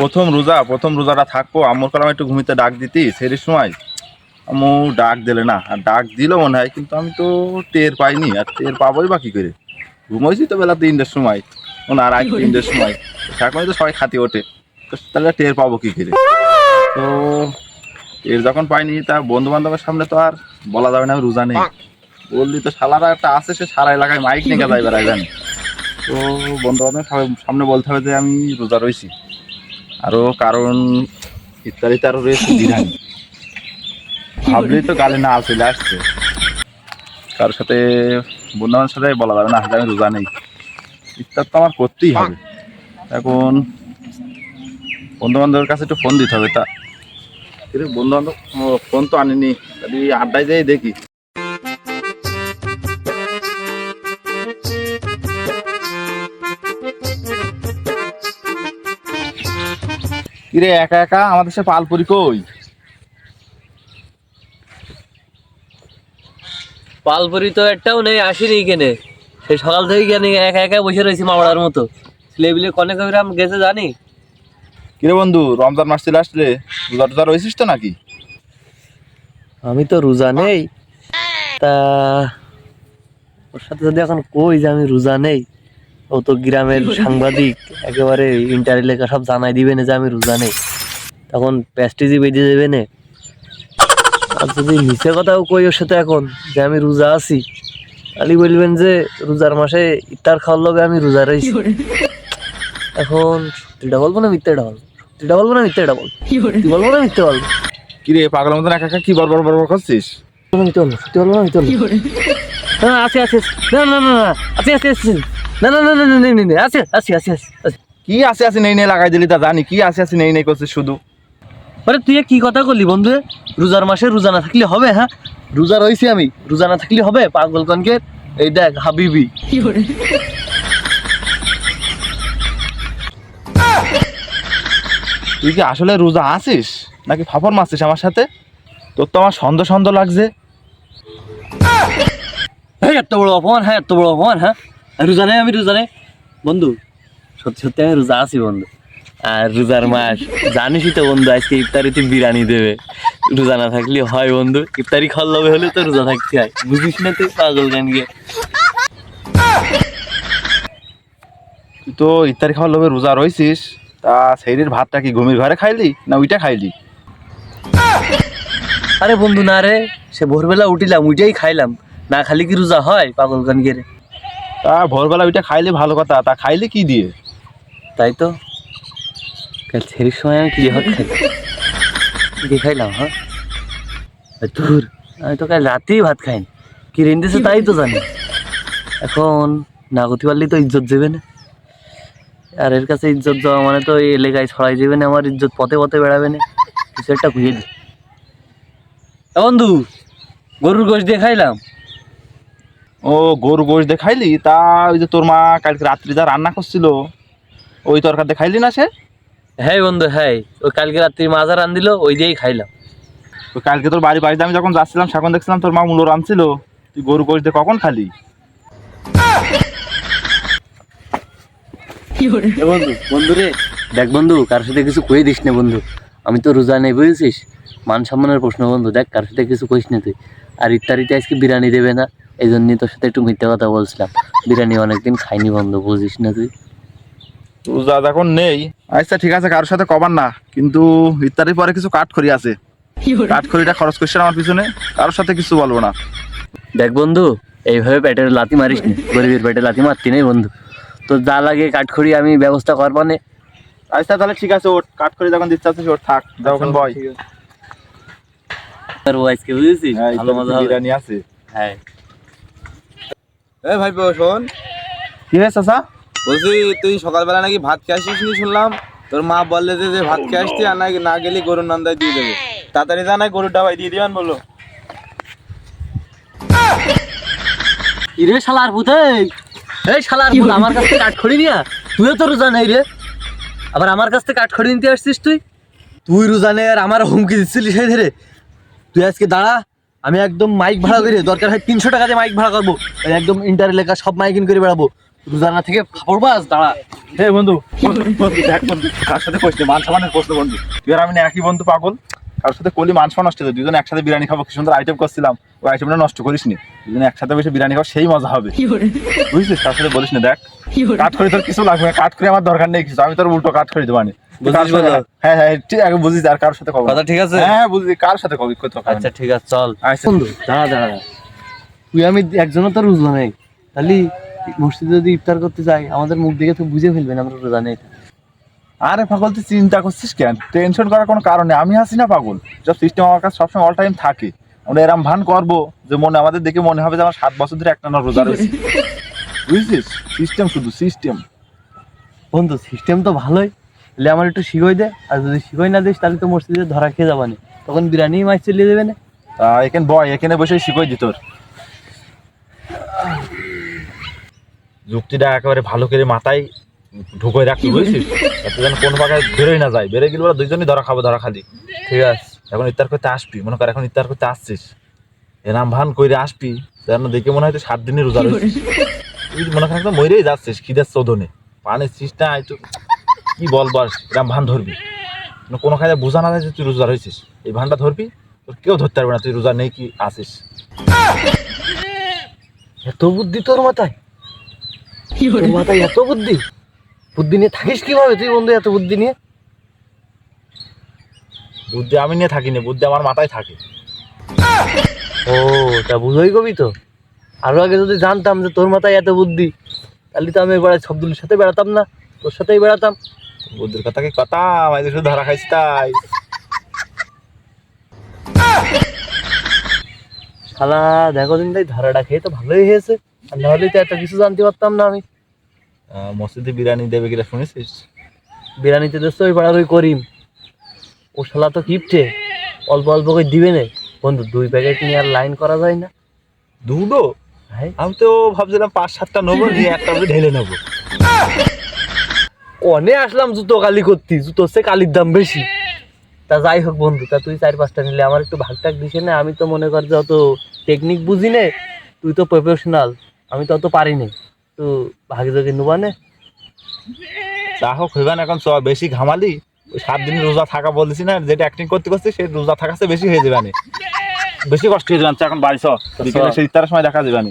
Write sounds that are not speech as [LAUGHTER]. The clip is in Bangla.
প্রথম রোজা প্রথম রোজাটা থাকব। আমর কালাম একটু ঘুমিতে ডাক দিতি সেই সময় আমু ডাক দিলে না আর ডাক দিল মনে হয় কিন্তু আমি তো টের পাইনি আর টের পাবোই বা কি করে? ঘুমাইছি তো বেলা তিনটের সময় মনে আর তিনটের সময়। এখনই তো সবাই খাতি ওঠে। তো তাহলে টের পাবো কি করে? তো টের যখন পাইনি তা বন্ধু বান্ধবের সামনে তো আর বলা যাবে না আমি রোজা নেই। বললি তো শালারা একটা আছে সে সারা এলাকায় মাইক নিয়ে যাই বেড়ায় জানি তো বন্ধু বান্ধবের সামনে বলতে হবে যে আমি রোজা রয়েছি আরও কারণ ইত্যাদিতে আরও রয়েছে বিরিয়ানি। ভাবলেই তো গালে না চলে আসছে। কারোর সাথে বন্ধুবান্ধবের সাথে বলা যাবে না আমি রোজা নেই। ইত্যাদি তো আমার করতেই হবে। এখন বন্ধু বান্ধবের কাছে একটু ফোন দিতে হবে তা। কিন্তু বন্ধু বান্ধব ফোন তো আনিনি। আড্ডায় যাই দেখি। কিরে একা একা? আমাদের সে পালপুরি কই? পালপুরি তো একটাও নেই আসেনি কেনে সেই সকাল থেকে কেন একা একা বসে রয়েছি মামলার মতো। ছেলেবিলে কনে কবিরাম গেছে জানি? কিরে বন্ধু রমজান মাস চলে আসলে রোজা টোজা রয়েছিস তো নাকি? আমি তো রোজা নেই। তা ওর সাথে যদি এখন কই যে আমি রোজা নেই? ও তো গ্রামের সাংবাদিক একেবারে ইন্টার এলাকা সব জানাই দিবে না যে আমি রোজা নেই। তখন প্যাস্টিজি বেঁধে দেবে না। আর যদি মিছে কথাও কই ওর সাথে এখন যে আমি রোজা আছি? তাহলে বলবেন যে রোজার মাসে ইফতার খাওয়ার লগে আমি রোজা রয়েছি। এখন সত্যিটা বলব না মিথ্যাটা বলব? সত্যিটা বলব না মিথ্যাটা বলব? সত্যি বলব না মিথ্যে বলব? কিরে পাগল মতন একা একা কি বরবর বরবর করছিস? সত্যি বলব না মিথ্যে বলব না আছে আছে। না না না না আছে আছে আছে। না না না না না নেই নেই আছে আছে আছে আছে আছে। কি আসে আসে নেই নেই লাগাই দিলি তা জানি কি আসে আসে নেই নেই করছিস শুধু। আরে তুই কি কথা করলি বন্ধু? রোজার মাসে রোজা না থাকলে হবে হ্যাঁ? রোজা রয়েছি আমি। রোজা না থাকলে হবে? পাগল কনকে? এই দেখ হাবিবি। তুই কি আসলে রোজা আছিস? নাকি ফাফর মারছিস আমার সাথে? তোর তো আমার সন্দেহ সন্দেহ লাগছে। হ্যাঁ এত বড় অপমান হ্যাঁ এত বড় অপমান হ্যাঁ? রোজা নেই আমি রোজা নেই বন্ধু সত্যি সত্যি আমি রোজা আছি বন্ধু। আর রোজার মাস জানিসই তো বন্ধু আজকে ইফতারিতে বিরিয়ানি দেবে। রোজা না থাকলে হয় বন্ধু। ইফতারি খাওয়ার লবে হলে তো রোজা থাকতে হয়। বুঝিস না তুই পাগল গান গিয়ে তুই তো ইত্যাদি খাওয়ার লোভে রোজা রয়েছিস তা সেইরির ভাতটা কি ঘুমির ঘরে খাইলি না ওইটা খাইলি? আরে বন্ধু না রে সে ভোরবেলা উঠিলাম উঠেই খাইলাম। না খালি কি রোজা হয় পাগল গান গিয়ে তা ভোরবেলা ওইটা খাইলে ভালো কথা তা খাইলে কি দিয়ে? তাই তো। কাল ছেড়ির সময় আমি কি খাই? কি খাইলাম হ্যাঁ? দূর আমি তো কাল রাতেই ভাত খাইনি। কি রেন্দেছে তাই তো জানি। এখন না করতে পারলেই তো ইজ্জত দেবে না। আর এর কাছে ইজ্জত দেওয়া মানে তো এই এলাকায় ছড়াই যাবে না আমার ইজ্জত পথে পথে বেড়াবে না। কিছু একটা খুঁজে দি। বন্ধু গরুর গোশ দিয়ে খাইলাম। ও গরু গোশ দিয়ে খাইলি তা ওই যে তোর মা কালকে রাত্রি যা রান্না করছিল ওই তরকার দিয়ে খাইলি না সে? হ্যাঁ বন্ধু হ্যাঁ। ওই কালকে রাত্রি মাজা রান দিল ওই দিয়েই খাইলাম। ওই কালকে তোর বাড়ি বাড়িতে আমি যখন যাচ্ছিলাম তখন দেখছিলাম তোর মা মূলো রানছিল তুই গরু গোশ দিয়ে কখন খালি? এ বন্ধু বন্ধু রে দেখ বন্ধু কার সাথে কিছু কয়ে দিস না বন্ধু। আমি তো রোজা নেই বুঝেছিস? মান সম্মানের প্রশ্ন বন্ধু দেখ কার সাথে কিছু কইস না তুই। আর ইত্যাদিতে আজকে বিরিয়ানি দেবে না। এই জন্যই তোর সাথে একটু মিথ্যা কথা বলছিলাম। বিরিয়ানি অনেকদিন খাইনি বন্ধু বুঝিস না তুই। রোজা যখন নেই। আচ্ছা ঠিক আছে কারোর সাথে কবার না কিন্তু ইত্যাদি পরে কিছু কাঠ খড়ি আছে কাঠ খড়িটা খরচ করছে আমার পিছনে কারোর সাথে কিছু বলব না। দেখ বন্ধু এইভাবে পেটের লাথি মারিস না গরিবের পেটে লাথি মারতি নেই বন্ধু। তো যা লাগে কাঠখড়ি আমি ব্যবস্থা করবানে আচ্ছা তাহলে ঠিক আছে ওর কাঠ খড়ি যখন দিতে চাচ্ছিস ওর থাক যাও ওখানে বয়। আর ও আজকে বুঝেছিস? হ্যাঁ ভালো মজা হবে। বিরিয়ানি আছে। হ্যাঁ। এ ভাই শোন। কি হয়েছে চাচা? বলছি তুই সকালবেলা নাকি ভাত খেয়ে আসিস নি শুনলাম? তোর মা বললে যে যে ভাত খেয়ে আসতি আর নাকি না গেলে গরুর নন্দায় দিয়ে দেবে। তাড়াতাড়ি যা নাই গরুর ডাবাই দিয়ে দিবেন বলো। ইরে শালার ভূত এই। শালার ভূত আমার কাছ থেকে কাঠখড়ি নিয়া তুইও তো রোজা নেই রে। আবার আমার কাছ থেকে কাঠখড়ি নিতে আসছিস তুই? তুই রোজা নেই আর আমার হুমকি দিচ্ছিলি সেই ধরে। তুই আজকে দাঁড়া আমি একদম মাইক ভাড়া করি দরকার হয় তিনশো টাকা দিয়ে মাইক ভাড়া করব। একদম ইন্টার এলাকা সব মাইক ইন করে বেড়াবো। রোজানা থেকে ফাপড়বাজ দাঁড়া। হে বন্ধু। দেখ বন্ধু কার সাথে কষ্ট মান সামানের প্রশ্ন বন্ধু। তুই আর আমি একই বন্ধু পাগল। কার সাথে কলি মান সম্মান নষ্ট হতো দুজন একসাথে বিরিয়ানি খাব কি সুন্দর আইটেম করছিলাম। ওই আইটেমটা নষ্ট করিস নি দুজন একসাথে বসে বিরিয়ানি খাব সেই মজা হবে। বুঝছিস? কার সাথে বলিস না দেখ। কাট করে তোর কিছু লাগবে কাট করে আমার দরকার নেই কিছু। আমি তোর উল্টো কাট করে দেবানি হ্যাঁ হ্যাঁ ঠিক আছে বুঝিস আর কার সাথে কবে। কথা ঠিক আছে? হ্যাঁ বুঝলি কার সাথে কবি কই তো আচ্ছা ঠিক আছে চল। বন্ধু দাঁড়া দাঁড়া দাঁড়া। তুই আমি একজনও তো রোজা নেই। তাহলে মসজিদে যদি ইফতার করতে যাই আমাদের মুখ দেখে তুই বুঝে ফেলবেন আমরা রোজা নেই। আরে পাগল তুই চিন্তা করছিস কেন? টেনশন করার কোনো কারণ নেই। আমি আছি না পাগল। সব সিস্টেম আমার কাছে সবসময় অল টাইম থাকে। আমরা এরম ভান করব যে মনে আমাদের দেখে মনে হবে যে আমার সাত বছর ধরে একটা না রোজা রয়েছে। [LAUGHS] বুঝছিস? সিস্টেম শুধু সিস্টেম বন্ধু সিস্টেম তো ভালোই। তাহলে আমার একটু শিখই দে। আর যদি শিখই না দিস তাহলে তো মসজিদে ধরা খেয়ে যাবানি তখন বিরিয়ানি মাছ চলিয়ে দেবে না? তা এখানে বয় এখানে বসে শিখই দি তোর। যুক্তিটা একেবারে ভালো করে মাথায় ঢুকোয় রাখতে বুঝছিস? যেন কোনো জায়গায় বেরোই না যায়। বেরোয় গেলে ওরা দুইজনই ধরা খাব ধরা খালি। ঠিক আছে? এখন ইফতার করতে আসবি। মনে কর এখন ইফতার করতে আসছিস। এরাম ভান কইরে আসবি। যেন দেখে মনে হয় তুই সাত দিনের রোজা রয়েছিস তুই মনে কর একদম মরেই যাচ্ছিস খিদের চোদনে। পানি ছিস না একটু কি বলব আর এরাম ভান ধরবি। মানে কোনো কাজে বোঝা না যায় যে তুই রোজা রয়েছিস এই ভানটা ধরবি তোর কেউ ধরতে পারবে না তুই রোজা নেই কি আসিস এত বুদ্ধি তোর মাথায়? তোর মাথায় এত বুদ্ধি? বুদ্ধি নিয়ে থাকিস কীভাবে? তুই বন্ধু এত বুদ্ধি নিয়ে? বুদ্ধি আমি নিয়ে থাকি না বুদ্ধি আমার মাথায় থাকে। ও তা বুঝোই কবি তো। আরও আগে যদি জানতাম যে তোর মাথায় এত বুদ্ধি তাহলে তো আমি এবার সবদুলের সাথে বেড়াতাম না তোর সাথেই বেড়াতাম। বুদ্ধির কথা কি কথা? আমাদের শুধু ধরা খাইছি তাই। শালা দেখো দিন তাই ধারাটা খেয়ে তো ভালোই হয়েছে। আর নাহলে তো এত কিছু জানতে পারতাম না আমি। মসজিদে বিরিয়ানি দেবে কিনা শুনেছিস? বিরিয়ানিতে দেখছ ওই পাড়ার ওই করিম। ও শালা তো কিপটে অল্প অল্প করে দিবে না। বন্ধু দুই প্যাকেট নিয়ে আর লাইন করা যায় না। দুটো হ্যাঁ। আমি তো ভাবছিলাম পাঁচ সাতটা নেব নিয়ে একটা ঢেলে নেব। কনে আসলাম জুতো কালি করতি। জুতো হচ্ছে কালির দাম বেশি। তা যাই হোক বন্ধু তা তুই চার পাঁচটা নিলে। আমার একটু ভাগ টাক দিছে না। আমি তো মনে কর যে অত টেকনিক বুঝি নে। তুই তো প্রফেশনাল আমি তো অত পারি নে। তো ভাগে যোগে নুবানে যা হোক হইবে না এখন চ বেশি ঘামালি সাত দিন রোজা থাকা বলছি না যেটা অ্যাক্টিং করতে করতে সেই রোজা থাকাতে বেশি হয়ে যাবে না বেশি কষ্ট হয়ে যাবে এখন বাড়ি চ বিকেলে সেই ইফতারের সময় দেখা যাবে না